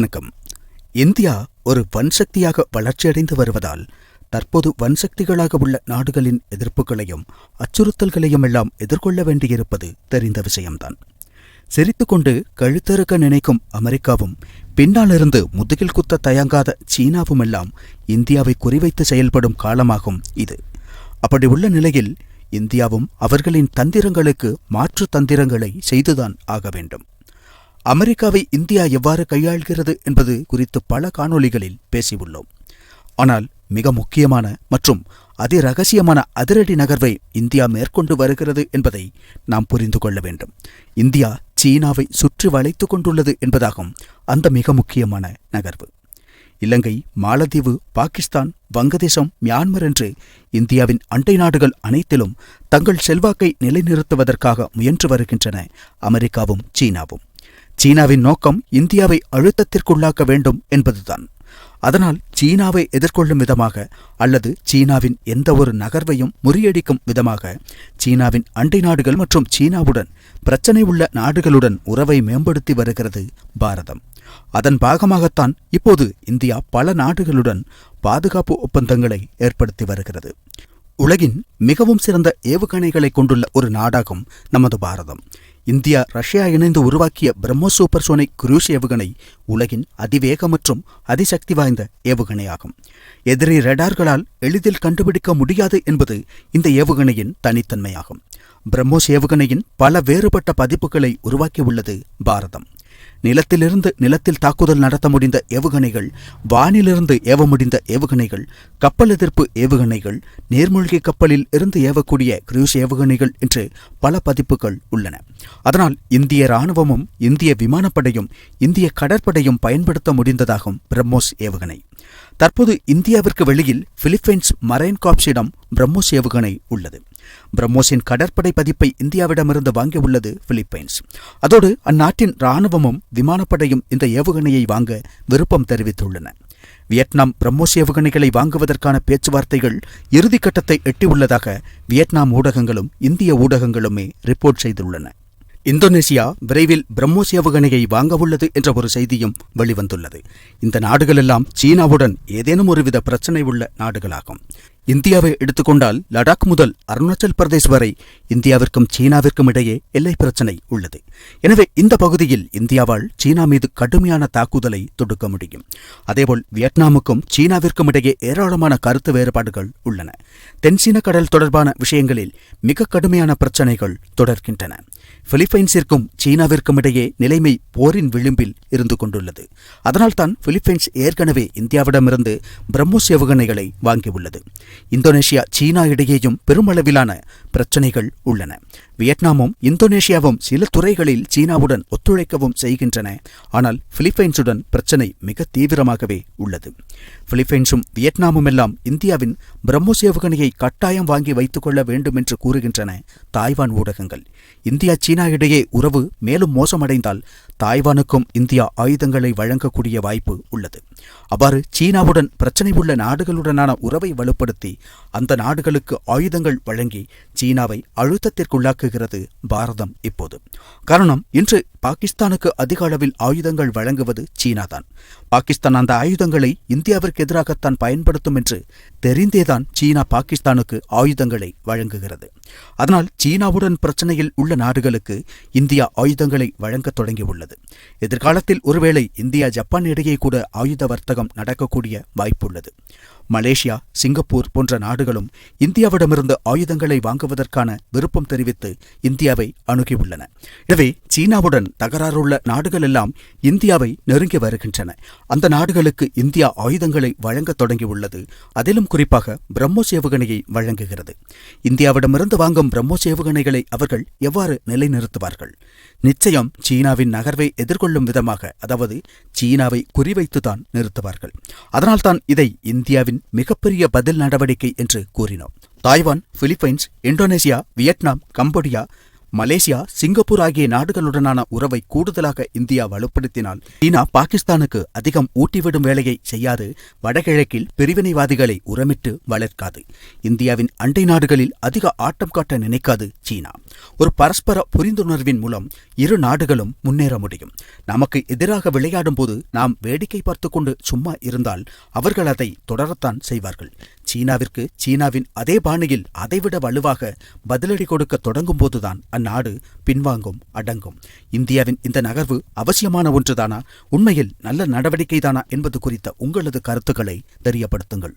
வணக்கம். இந்தியா ஒரு வன்சக்தியாக வளர்ச்சியடைந்து வருவதால் தற்போது வன்சக்திகளாக உள்ள நாடுகளின் எதிர்ப்புகளையும் அச்சுறுத்தல்களையும் எல்லாம் எதிர்கொள்ள வேண்டியிருப்பது தெரிந்த விஷயம்தான். சிரித்துக்கொண்டு கழுத்தறுக்க நினைக்கும் அமெரிக்காவும் பின்னாலிருந்து முதுகில் குத்த தயங்காத சீனாவும் எல்லாம் இந்தியாவை குறிவைத்து செயல்படும் காலமாகும் இது. அப்படி உள்ள நிலையில் இந்தியாவும் அவர்களின் தந்திரங்களுக்கு மாற்று தந்திரங்களை செய்துதான் ஆக வேண்டும். அமெரிக்காவை இந்தியா எவ்வாறு கையாள்கிறது என்பது குறித்து பல காணொளிகளில் பேசியுள்ளோம். ஆனால் மிக முக்கியமான மற்றும் அதிரகசியமான அதிரடி நகர்வை இந்தியா மேற்கொண்டு வருகிறது என்பதை நாம் புரிந்து கொள்ள வேண்டும். இந்தியா சீனாவை சுற்றி வளைத்துக் கொண்டுள்ளது என்பதாகும் அந்த மிக முக்கியமான நகர்வு. இலங்கை மாலத்தீவு பாகிஸ்தான் வங்கதேசம் மியான்மர் என்று இந்தியாவின் அண்டை நாடுகள் அனைத்திலும் தங்கள் செல்வாக்கை நிலைநிறுத்துவதற்காக முயன்று வருகின்றன அமெரிக்காவும் சீனாவும். சீனாவின் நோக்கம் இந்தியாவை அழுத்தத்திற்குள்ளாக்க வேண்டும் என்பதுதான். அதனால் சீனாவை எதிர்கொள்ளும் விதமாக அல்லது சீனாவின் எந்த ஒரு நகர்வையும் முறியடிக்கும் விதமாக சீனாவின் அண்டை நாடுகள் மற்றும் சீனாவுடன் பிரச்சனை உள்ள நாடுகளுடன் உறவை மேம்படுத்தி வருகிறது பாரதம். அதன் பாகமாகத்தான் இப்போது இந்தியா பல நாடுகளுடன் பாதுகாப்பு ஒப்பந்தங்களை ஏற்படுத்தி வருகிறது. உலகின் மிகவும் சிறந்த ஏவுகணைகளை கொண்டுள்ள ஒரு நாடாகும் நமது பாரதம். இந்தியா ரஷ்யா இணைந்து உருவாக்கிய பிரம்மோ சூப்பர் சோனிக் குரூஸ் ஏவுகணை உலகின் அதிவேக மற்றும் அதிசக்தி வாய்ந்த ஏவுகணையாகும். எதிரி ரடார்களால் எளிதில் கண்டுபிடிக்க முடியாது என்பது இந்த ஏவுகணையின் தனித்தன்மையாகும். பிரம்மோஸ் ஏவுகணையின் பல வேறுபட்ட பதிப்புகளை உருவாக்கியுள்ளது பாரதம். நிலத்திலிருந்து நிலத்தில் தாக்குதல் நடத்த முடிந்த ஏவுகணைகள் வானிலிருந்து ஏவ முடிந்த ஏவுகணைகள் கப்பல் எதிர்ப்பு ஏவுகணைகள் நீர்மூழ்கி கப்பலில் இருந்து ஏவக்கூடிய கிரூஸ் ஏவுகணைகள் என்று பல பதிப்புகள் உள்ளன. அதனால் இந்திய ராணுவமும் இந்திய விமானப்படையும் இந்திய கடற்படையும் பயன்படுத்த முடிந்ததாகும் பிரம்மோஸ் ஏவுகணை. தற்போது இந்தியாவிற்கு வெளியில் பிலிப்பைன்ஸ் மரைன் காப்ஸிடம் பிரம்மோஸ் ஏவுகணை உள்ளது. பிரம்மோஸின் கடற்படை பதிப்பை இந்தியாவிடமிருந்து வாங்கியுள்ளது பிலிப்பைன்ஸ். அதோடு அந்நாட்டின் ராணுவமும் விமானப்படையும் இந்த ஏவுகணையை வாங்க விருப்பம் தெரிவித்துள்ளன. வியட்நாம் பிரம்மோஸ் ஏவுகணைகளை வாங்குவதற்கான பேச்சுவார்த்தைகள் இறுதிக்கட்டத்தை எட்டியுள்ளதாக வியட்நாம் ஊடகங்களும் இந்திய ஊடகங்களுமே ரிப்போர்ட் செய்துள்ளன. இந்தோனேசியா விரைவில் பிரம்மோஸ் ஏவுகணையை வாங்கவுள்ளது என்ற ஒரு செய்தியும் வெளிவந்துள்ளது. இந்த நாடுகளெல்லாம் சீனாவுடன் ஏதேனும் ஒருவித பிரச்சனை உள்ள நாடுகளாகும். இந்தியாவை எடுத்துக்கொண்டால் லடாக் முதல் அருணாச்சல் பிரதேஷ் வரை இந்தியாவிற்கும் சீனாவிற்கும் இடையே எல்லை பிரச்சனை உள்ளது. எனவே இந்த பகுதியில் இந்தியாவால் சீனா மீது கடுமையான தாக்குதலை தொடுக்க முடியும். அதேபோல் வியட்நாமுக்கும் சீனாவிற்கும் இடையே ஏராளமான கருத்து வேறுபாடுகள் உள்ளன. தென்சீன கடல் தொடர்பான விஷயங்களில் மிக கடுமையான பிரச்சனைகள் தொடர்கின்றன. பிலிப்பைன்ஸிற்கும் சீனாவிற்கும் இடையே நிலைமை போரின் விளிம்பில் இருந்து கொண்டுள்ளது. அதனால்தான் பிலிப்பைன்ஸ் ஏற்கனவே இந்தியாவிடமிருந்து பிரம்மோஸ் ஏவுகணைகளை வாங்கியுள்ளது. இந்தோனேஷியா சீனா இடையேயும் பெருமளவிலான பிரச்சனைகள் உள்ளன. வியட்நாமும் இந்தோனேஷியாவும் சில துறைகளில் சீனாவுடன் ஒத்துழைக்கவும் செய்கின்றன. ஆனால் பிலிப்பைன்ஸுடன் பிரச்சனை மிக தீவிரமாகவே உள்ளது. பிலிப்பைன்ஸும் வியட்நாமும் எல்லாம் இந்தியாவின் பிரம்மோஸ் ஏவுகணையை கட்டாயம் வாங்கி வைத்துக் கொள்ள வேண்டும் என்று கூறுகின்றன தாய்வான் ஊடகங்கள். இந்தியா சீனா இடையே உறவு மேலும் மோசமடைந்தால் தாய்வானுக்கும் இந்தியா ஆயுதங்களை வழங்கக்கூடிய வாய்ப்பு உள்ளது. அவ்வாறு சீனாவுடன் பிரச்சனை உள்ள நாடுகளுடனான உறவை வலுப்படுத்தி அந்த நாடுகளுக்கு ஆயுதங்கள் வழங்கி சீனாவை அழுத்தத்திற்குள்ளாக்குகிறது பாரதம் இப்போது. காரணம் இன்று பாகிஸ்தானுக்கு அதிக அளவில் ஆயுதங்கள் வழங்குவது சீனாதான். பாகிஸ்தான் அந்த ஆயுதங்களை இந்தியாவிற்கு எதிராகத்தான் பயன்படுத்தும் என்று தெரிந்தேதான் சீனா பாகிஸ்தானுக்கு ஆயுதங்களை வழங்குகிறது. அதனால் சீனாவுடன் பிரச்சனையில் உள்ள நாடுகளுக்கு இந்தியா ஆயுதங்களை வழங்கத் தொடங்கியுள்ளது. எதிர்காலத்தில் ஒருவேளை இந்தியா ஜப்பான் இடையே கூட ஆயுத வர்த்தகம் நடக்கக்கூடிய வாய்ப்புள்ளது. மலேசியா சிங்கப்பூர் போன்ற நாடுகளும் இந்தியாவிடமிருந்து ஆயுதங்களை வாங்குவதற்கான விருப்பம் தெரிவித்து இந்தியாவை அணுகியுள்ளன. எனவே சீனாவுடன் தகராறுள்ள நாடுகள் எல்லாம் இந்தியாவை நெருங்கி வருகின்றன. அந்த நாடுகளுக்கு இந்தியா ஆயுதங்களை வழங்கத் தொடங்கியுள்ளது. அதிலும் குறிப்பாக பிரம்மோஸ் ஏவுகணையை வழங்குகிறது. இந்தியாவிடமிருந்து வாங்கும் பிரம்மோஸ் ஏவுகணைகளை அவர்கள் எவ்வாறு நிலைநிறுத்துவார்கள்? நிச்சயம் சீனாவின் நகர்வை எதிர்கொள்ளும் விதமாக அதாவது சீனாவை குறிவைத்துதான் நிறுத்துவார்கள். அதனால்தான் இதை இந்தியாவின் மிகப்பெரிய பதில் நடவடிக்கை என்று கூறினோம் Taiwan Philippines Indonesia Vietnam Cambodia Malaysia Singapore ஆகிய நாடுகளுடனான உறவை கூடுதலாக இந்தியா வலுப்படுத்தினால் சீனா பாகிஸ்தானுக்கு அதிகம் ஊட்டிவிடும் வேலையை செய்யாது வடகிழக்கில் பிரிவினைவாதிகளை உரமிட்டு வளர்க்காது. இந்தியாவின் அண்டை நாடுகளில் அதிக ஆட்டம் காட்ட நினைக்காது சீனா. ஒரு பரஸ்பர புரிந்துணர்வின் மூலம் இரு நாடுகளும் முன்னேற முடியும். நமக்கு எதிராக விளையாடும் போது நாம் வேடிக்கை பார்த்து கொண்டு சும்மா இருந்தால் அவர்கள் அதை தொடரத்தான் செய்வார்கள். சீனாவிற்கு சீனாவின் அதே பாணியில் அதைவிட வலுவாக பதிலடி கொடுக்க தொடங்கும் போதுதான் அந்நாடு பின்வாங்கும் அடங்கும். இந்தியாவின் இந்த நகர்வு அவசியமான ஒன்றுதானா? உண்மையில் நல்ல நடவடிக்கைதானா என்பது குறித்த உங்களது கருத்துக்களை தெரியப்படுத்துங்கள்.